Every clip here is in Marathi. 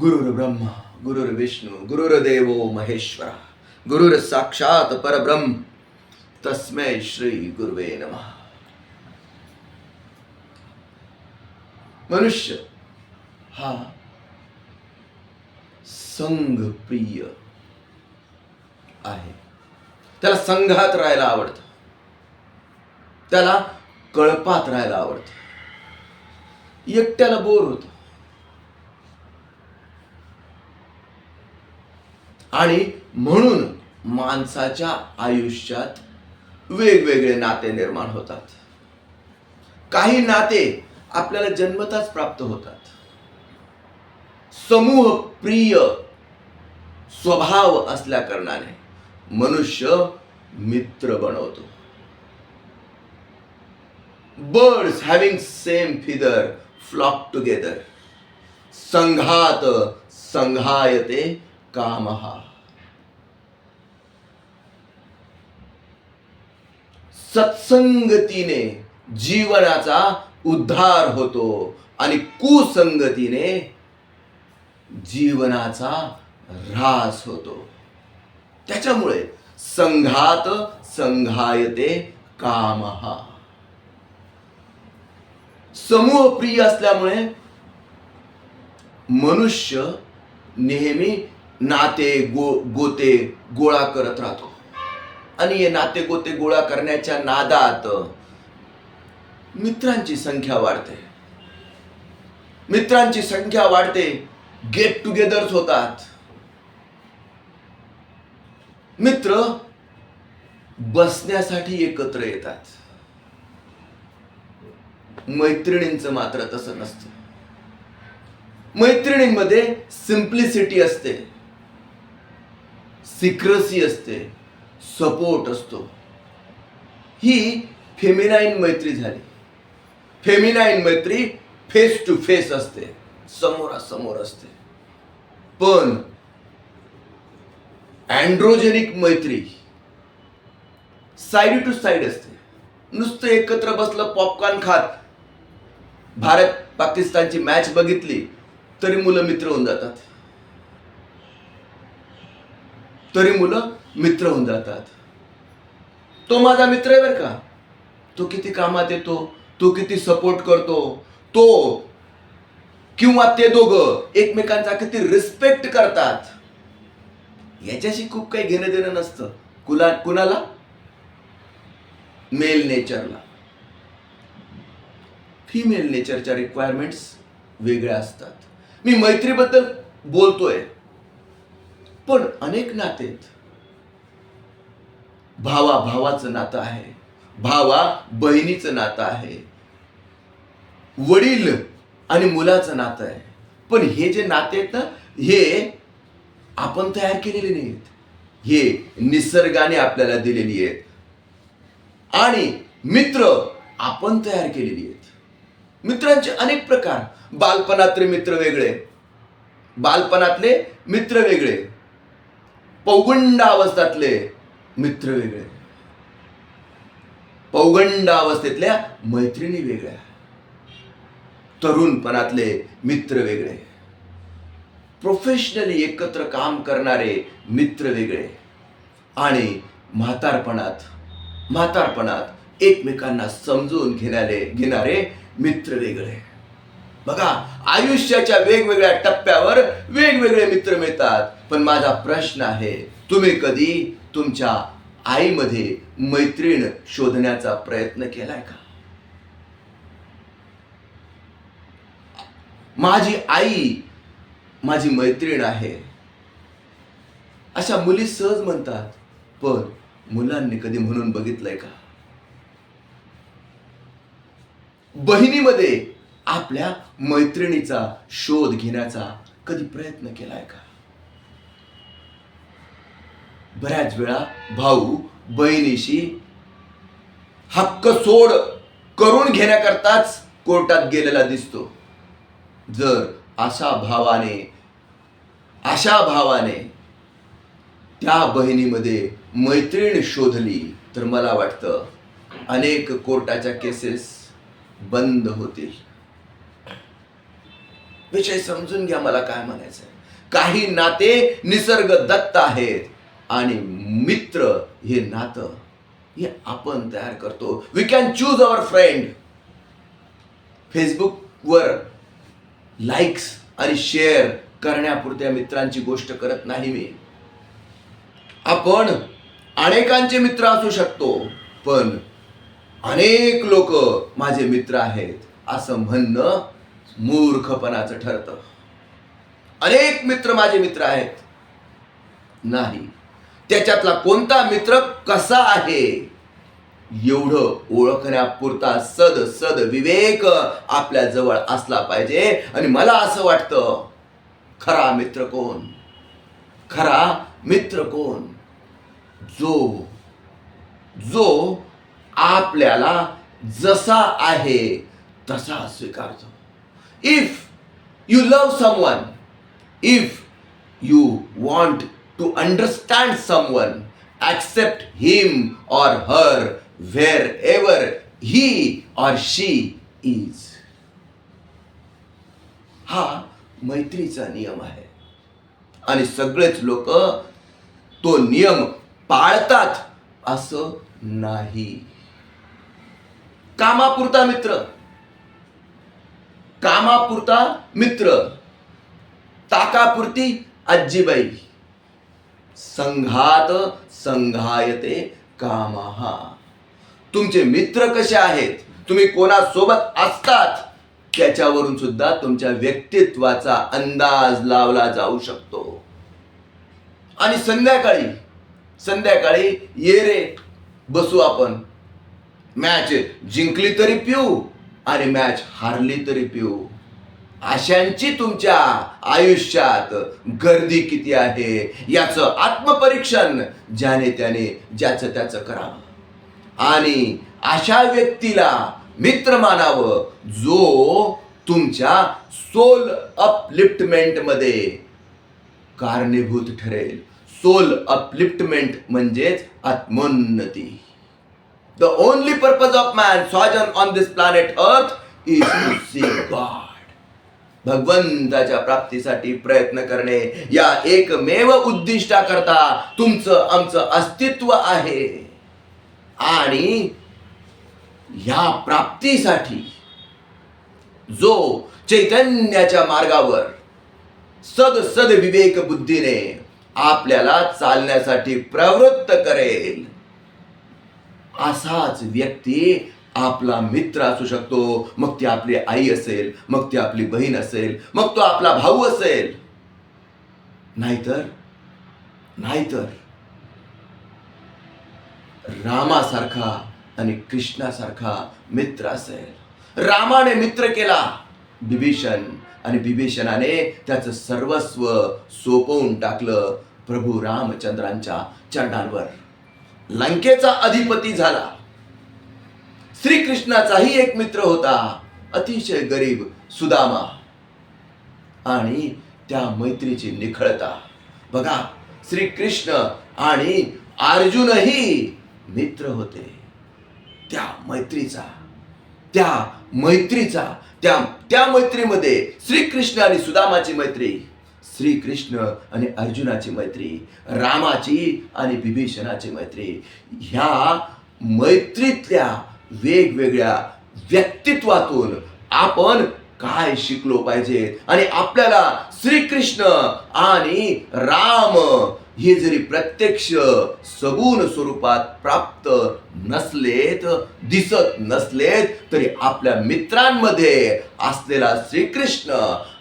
गुरुर्ब्रह्मा गुरुर्विष्णू गुरुर्देवो महेश्वरा गुरुर साक्षात परब्रह्म तस्मै श्री गुरुवे नमः. मनुष्य हा संघप्रिय आहे. त्याला संघात राहायला आवडतं. त्याला कळपात राहायला आवडतं. एकट्याला बोर होतं. आणि म्हणून माणसाच्या आयुष्यात वेगवेगळे नाते निर्माण होतात. काही नाते आपल्याला जन्मताच प्राप्त होतात. समूह प्रिय स्वभाव असल्या कारणाने मनुष्य मित्र बनवतो. Birds having same feather flock together संघात संघायते कामहा सत्संगतीने जीवनाचा उद्धार होतो आणि कुसंगतीने जीवनाचा ऱ्हास होतो. त्याच्यामुळे संघात संघायते कामहा समूह प्रिय असल्यामुळे मनुष्य नेहमी नाते गो गोते गोळा करत राहतो. आणि हे नाते गोते गोळा करण्याच्या नादात मित्रांची संख्या वाढते. मित्रांची संख्या वाढते गेट टुगेदर्स होतात. मित्र बसण्यासाठी एकत्र येतात. मैत्रिणींचं मात्र तसं नसतं. मैत्रिणींमध्ये सिम्प्लिसिटी असते. सिक्रेसी असते सपोर्ट असतो. ही फेमिनाईन मैत्री झाली. फेमिनाईन मैत्री फेस टू फेस असते समोरासमोर असते. पण अँड्रोजेनिक मैत्री साईड टू साईड असते. नुसतं एकत्र बसलं पॉपकॉर्न खात. भारत पाकिस्तानची मॅच बघितली तरी मुलं मित्र होऊन जातात. तरी मुलं मित्र होऊन जातात. तो माझा मित्र आहे बरं का. तो किती कामात येतो तो किती सपोर्ट करतो तो किंवा ते दोघं एकमेकांचा किती रिस्पेक्ट करतात. याच्याशी खूप काही घेणं देणं नसतं. कुला कुणाला? मेल नेचरला फिमेल नेचरच्या रिक्वायरमेंट्स वेगळ्या असतात. मी मैत्रीबद्दल बोलतोय. पण अनेक नातेत भावा भावाचं नातं आहे. भावा बहिणीचं नातं आहे. वडील आणि मुलाचं नातं आहे. पण हे जे नाते आहेत ना हे आपण तयार केलेले नाहीत हे निसर्गाने आपल्याला दिलेली आहेत. आणि मित्र आपण तयार केलेली आहेत. मित्रांचे अनेक प्रकार. बालपणातले मित्र वेगळे. बालपणातले मित्र वेगळे. पौगंड अवस्थातले मित्र वेगळे. पौगंड अवस्थेतल्या मैत्रिणी वेगळ्या. तरुणपणातले मित्र वेगळे. प्रोफेशनली एकत्र काम करणारे मित्र वेगळे. आणि म्हातारपणात म्हातारपणात एकमेकांना समजून घेणारे घेणारे मित्र वेगळे. बघा आयुष्याच्या वेगवेगळ्या टप्प्यावर वेगवेगळे मित्र मिळतात. पण माझा प्रश्न आहे तुम्ही कधी तुमच्या आईमध्ये मैत्रीण शोधण्याचा प्रयत्न केलाय का? माझी आई माझी मैत्रीण आहे. अशा मुली सहज म्हणतात पण मुलांनी कधी म्हणून बघितलंय का? बहिणीमध्ये आपल्या मैत्रिणीचा शोध घेण्याचा कधी प्रयत्न केलाय का? बऱ्याच वेळा भाऊ बहिणीशी हक्क सोड करून घेण्याकरताच कोर्टात गेलेला दिसतो. जर अशा भावाने अशा भावाने त्या बहिणीमध्ये मैत्रीण शोधली तर मला वाटतं अनेक कोर्टाच्या केसेस बंद होतील. विषय समजून घ्या मला काय म्हणायचं काही नाते निसर्ग दत्त आहेत आणि मित्र हे नातं हे आपण तयार करतो. We can choose our friend फेसबुकवर लाईक्स आणि शेअर करण्यापुरत्या मित्रांची गोष्ट करत नाही मी. आपण अनेकांचे मित्र असू शकतो पण अनेक लोक माझे मित्र आहेत असं म्हणणं मूर्खपणाचं ठरतं. अनेक मित्र माझे मित्र आहेत. नाही त्याच्यातला कोणता मित्र कसा आहे? एवढं ओळखण्यापुरता सद सद विवेक आपल्या जवळ असला पाहिजे. आणि मला असं वाटतं खरा मित्र कोण? खरा मित्र कोण? जो जो आपल्याला जसा आहे तसा स्वीकारतो. If you love someone, if you want to understand someone, accept him or her wherever he or she is. हा मैत्रीचा नियम आहे आणि सगळेच लोक तो नियम पाळतात असं नाही कामापुरता मित्र कामापुरता मित्र ताकापुरती आजीबाई. संघात संघायते कामहा तुमचे मित्र कसे आहेत? तुम्ही कोणासोबत असतात? त्याच्यावरून सुद्धा तुमच्या व्यक्तित्वाचा अंदाज लावला जाऊ शकतो. आणि संध्याकाळी संध्याकाळी ये रे बसू आपण. मॅच जिंकली तरी पिऊ. आणि मॅच हारली तरी पिऊ. अशांची तुमच्या आयुष्यात गर्दी किती आहे? याचं आत्मपरीक्षण ज्याने त्याने ज्याचं त्याचं करावं. आणि अशा व्यक्तीला मित्र मानावं जो तुमच्या सोल अपलिफ्टमेंटमध्ये कारणीभूत ठरेल. सोल अपलिफ्टमेंट म्हणजेच आत्मोन्नती. The only purpose of man sojourn on this planet earth is to see God. भगवंताच्या प्राप्तीसाठी प्रयत्न करणे या एकमेव उद्दिष्टाकरता तुमचं आमचं अस्तित्व आहे आणि या प्राप्तीसाठी जो चैतन्याच्या मार्गावर सद सद विवेक बुद्धीने आपल्याला चालण्यासाठी प्रवृत्त करेल असाच व्यक्ती आपला मित्र असू शकतो. मग ती आपली आई असेल मग ती आपली बहीण असेल मग तो आपला भाऊ असेल. नाहीतर नाहीतर रामासारखा आणि कृष्णासारखा मित्र असेल. रामाने मित्र केला. बिभीषण आणि बिभीषणाने त्याचं सर्वस्व सोपवून टाकलं प्रभू रामचंद्रांच्या चरणांवर. लंकेचा अधिपती झाला. श्रीकृष्णाचाही एक मित्र होता अतिशय गरीब सुदामा. आणि त्या मैत्रीची निखळता. बघा श्रीकृष्ण आणि अर्जुनही मित्र होते. त्या मैत्रीचा त्या मैत्रीचा त्या त्या मैत्रीमध्ये श्रीकृष्ण आणि सुदामाची मैत्री. श्रीकृष्ण आणि अर्जुनाची मैत्री रामाची आणि विभीषणाची मैत्री ह्या मैत्रीतल्या वेगवेगळ्या व्यक्तित्वातून आपण काय शिकलो पाहिजे? आणि आपल्याला श्रीकृष्ण आणि राम हे जरी प्रत्यक्ष सगुण स्वरूपात प्राप्त नसलेत दिसत नसलेत तरी आपल्या मित्रांमध्ये असलेला श्रीकृष्ण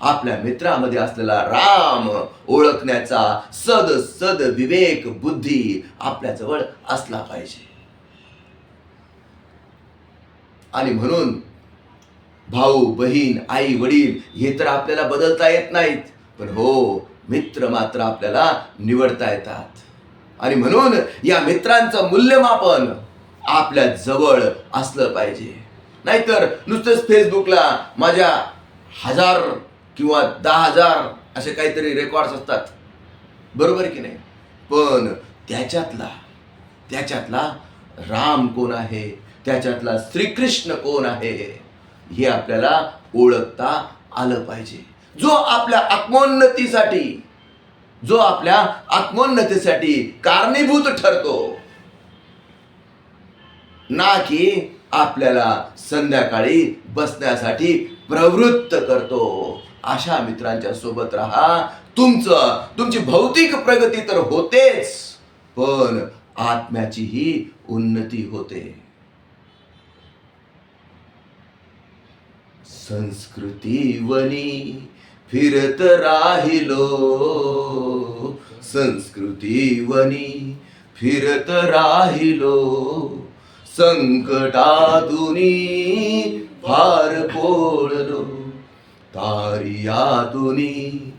आपल्या मित्रामध्ये असलेला राम ओळखण्याचा सद सद विवेक बुद्धी आपल्याजवळ असला पाहिजे. आणि म्हणून भाऊ बहीण आई वडील हे तर आपल्याला बदलता येत नाहीत. पण हो मित्र मात्र आपल्याला निवडता येतात. आणि म्हणून या मित्रांचं मूल्यमापन आपल्या जवळ असलं पाहिजे. नाहीतर नुसतंच फेसबुकला माझ्या हजार किंवा दहा हजार असे काहीतरी रेकॉर्ड्स असतात. बरोबर की नाही? पण त्याच्यातला त्याच्यातला राम कोण आहे? त्याच्यातला श्रीकृष्ण कोण आहे? हे आपल्याला ओळखता आलं पाहिजे. जो आपल्या आत्मोन्नतीसाठी जो आपल्या आत्मोन्नतीसाठी कारणीभूत ठरतो. ना की आपल्याला संध्याकाळी बसण्यासाठी प्रवृत्त करतो. अशा मित्रांच्या सोबत राहा. तुमचं तुमची भौतिक प्रगती तर होतेच पण आत्म्याचीही उन्नती होते. संस्कृती वनी फिरत राहिलो. संस्कृती वनी फिरत राहिलो. संकटातुनी फार पोळलो तारियातुनी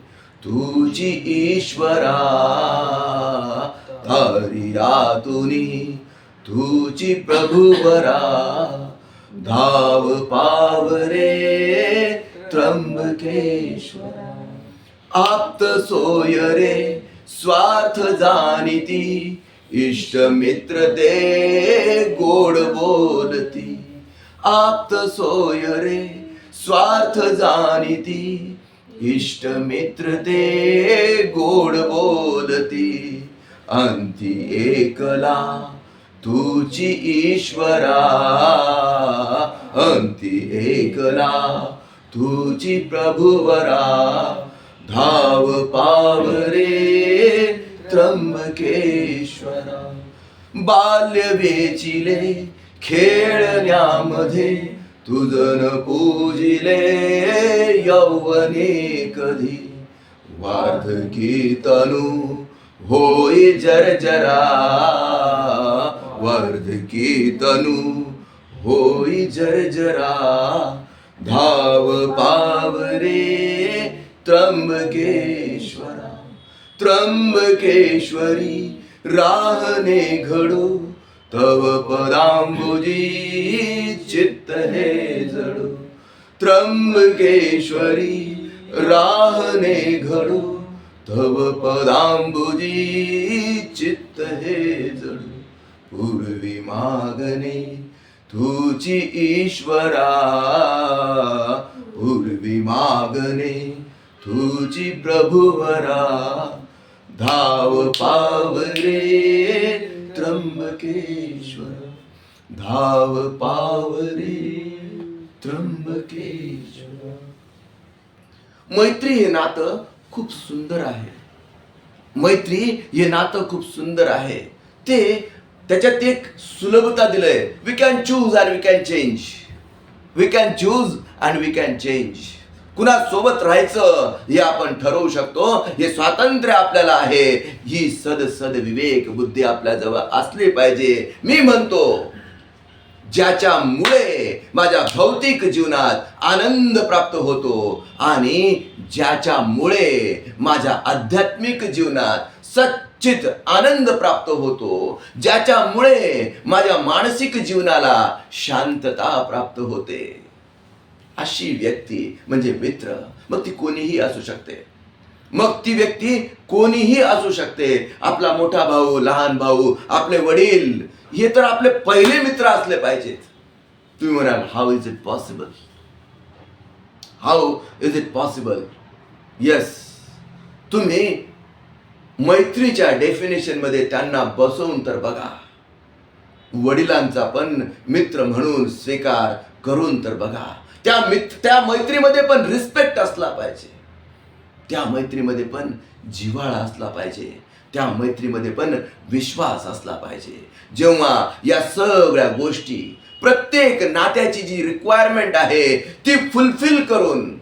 तुझी ईश्वरा. तारियातुनी तुझी प्रभुवरा. धाव पावरे त्र्यंबकेश्वरा आप्त सोय रे स्वार्थ जाणीती। इष्ट मित्र ते गोड बोलती। आप्त सोय रे स्वार्थ जाणीती। इष्ट मित्र ते गोड बोलती। अंती एकला तुझी ईश्वरा। अंती एकला तुझी प्रभुवरा धाव पावरे त्र्यंबकेश्वरा. बाल्य वेचिले खेळण्यामध्ये तुझन पूजिले यौवने कधी. वार्धकी तनु होई जर्जरा वार्धकी तनु होई जर्जरा. धाव पावरे त्र्यंबकेश्वरा त्र्यंबकेश्वरी राहने घडो तव पदांबुजी चित्त हे जडो. त्र्यंबकेश्वरी राहने घडो तव पदांबुजी चित्त हे जडो. पूर्वी मागणे तुझी ईश्वरा पूर्वी मागणे तुझी प्रभुवरा धाव पावरे त्र्यंबकेश्वर. धाव पावरे त्र्यंबकेश्वर. मैत्री हे नातं खूप सुंदर आहे. मैत्री हे नातं खूप सुंदर आहे. ते त्याच्यात एक सुलभता दिलंय. We can choose and we can change we can choose and we can change कुणा सोबत राहायचं हे आपण ठरवू शकतो. हे स्वातंत्र्य आपल्याला आहे. ही सद सद विवेक बुद्धी आपल्या जवळ असली पाहिजे. मी म्हणतो ज्याच्यामुळे माझ्या भौतिक जीवनात आनंद प्राप्त होतो आणि ज्याच्यामुळे माझ्या आध्यात्मिक जीवनात सत्य चित आनंद प्राप्त होतो ज्याच्यामुळे माझ्या मानसिक जीवनाला शांतता प्राप्त होते. अशी व्यक्ती म्हणजे मित्र मग ती कोणीही असू शकते. मग ती व्यक्ती कोणीही असू शकते. आपला मोठा भाऊ लहान भाऊ आपले वडील हे तर आपले पहिले मित्र असले पाहिजेत. तुम्ही म्हणाल how is it possible how is it possible yes तुम्ही मैत्रीच्या डेफिनेशनमध्ये त्यांना बसवून तर बघा. वडिलांचा पण मित्र म्हणून स्वीकार करून तर बघा. त्या मित्र त्या मैत्रीमध्ये पण रिस्पेक्ट असला पाहिजे. त्या मैत्रीमध्ये पण जिव्हाळा असला पाहिजे. त्या मैत्रीमध्ये पण विश्वास असला पाहिजे. जेव्हा या सगळ्या गोष्टी प्रत्येक नात्याची जी रिक्वायरमेंट आहे ती फुलफिल करून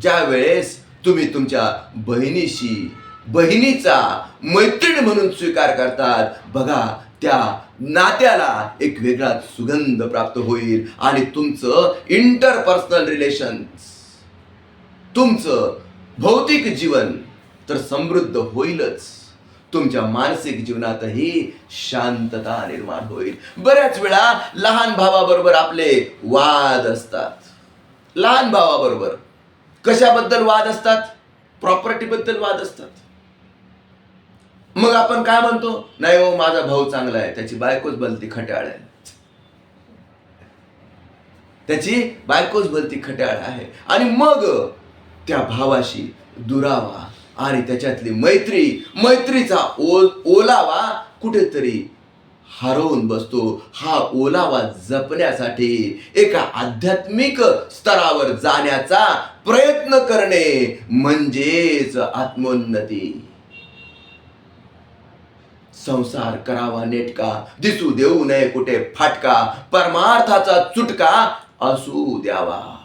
ज्या वेळेस तुम्ही तुमच्या बहिणीशी बहिणीचा मैत्रीण म्हणून स्वीकार करतात. बघा त्या नात्याला एक वेगळा सुगंध प्राप्त होईल. आणि तुमचं इंटरपर्सनल रिलेशन्स तुमचं भौतिक जीवन तर समृद्ध होईलच. तुमच्या मानसिक जीवनातही शांतता निर्माण होईल. बऱ्याच वेळा लहान भावाबरोबर आपले वाद असतात. लहान भावाबरोबर कशाबद्दल वाद असतात? प्रॉपर्टीबद्दल वाद असतात. मग आपण काय म्हणतो? नाही हो माझा भाऊ चांगला आहे. त्याची बायकोच भलती खट्याळ आहे. त्याची बायकोच भलती खट्याळ आहे. आणि मग त्या भावाशी दुरावा आणि त्याच्यातली मैत्री मैत्रीचा ओ ओलावा कुठेतरी हरवून बसतो. हा ओलावा जपण्यासाठी एका आध्यात्मिक स्तरावर जाण्याचा प्रयत्न करणे म्हणजेच आत्मोन्नती. संसार करावा नेटका. दिसू देऊ नये कुठे फाटका. परमार्थाचा चुटका असू द्यावा.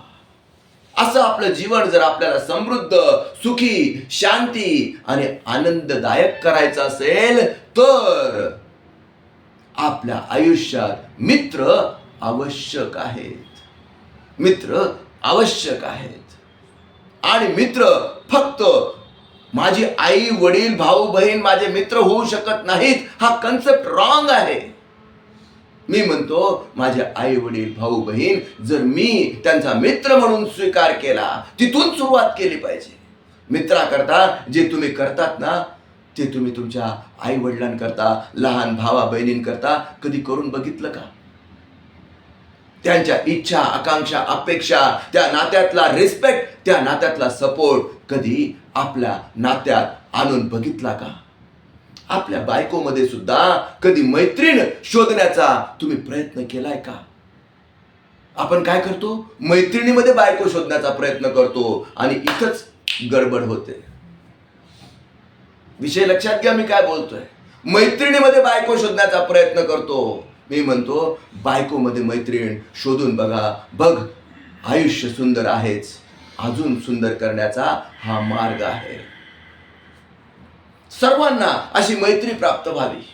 असं आपलं जीवन जर आपल्याला समृद्ध सुखी शांती आणि आनंददायक करायचं असेल तर आपल्या आयुष्यात मित्र आवश्यक आहेत. मित्र आवश्यक आहेत. आणि मित्र फक्त माझी आई वडील भाऊ बहीण माझे मित्र होऊ शकत नाहीत हा कन्सेप्ट रॉंग आहे. मी म्हणतो माझे आई वडील भाऊ बहीण जर मी त्यांचा मित्र म्हणून स्वीकार केला तिथून सुरुवात केली पाहिजे. मित्राकरता जे तुम्ही करतात ना ते तुम्ही तुमच्या आई वडिलांकरता लहान भावा बहिणींकरता कधी करून बघितलं का? त्यांच्या इच्छा आकांक्षा अपेक्षा त्या नात्यातला रिस्पेक्ट त्या नात्यातला सपोर्ट कधी आपल्या नात्यात आणून बघितला का? आपल्या बायकोमध्ये सुद्धा कधी मैत्रीण शोधण्याचा तुम्ही प्रयत्न केलाय का? आपण काय करतो? मैत्रिणीमध्ये बायको शोधण्याचा प्रयत्न करतो आणि इथंच गडबड होते. विषय लक्षात घ्या मी काय बोलतोय. मैत्रिणीमध्ये बायको शोधण्याचा प्रयत्न करतो. मी म्हणतो बायकोमध्ये मैत्रीण शोधून बघा. बघ आयुष्य सुंदर आहेच. अजून सुंदर करण्याचा हा मार्ग आहे. सर्वांना अशी मैत्री प्राप्त व्हावी.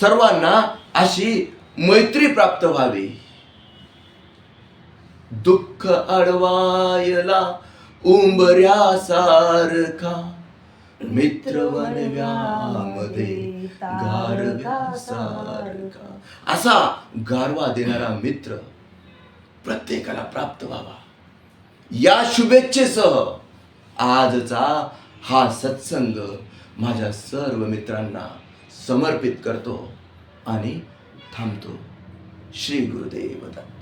सर्वांना अशी मैत्री प्राप्त व्हावी. दुःख अडवायला उंबऱ्यासारखा मित्र वनव्यामध्ये गारव्यासारखा असा गारवा देणारा मित्र प्रत्येकाला प्राप्त व्हावा. या शुभेच्छेसह आजचा हा सत्संग माझ्या सर्व मित्रांना समर्पित करतो आणि थांबतो. श्री गुरुदेव दत्त.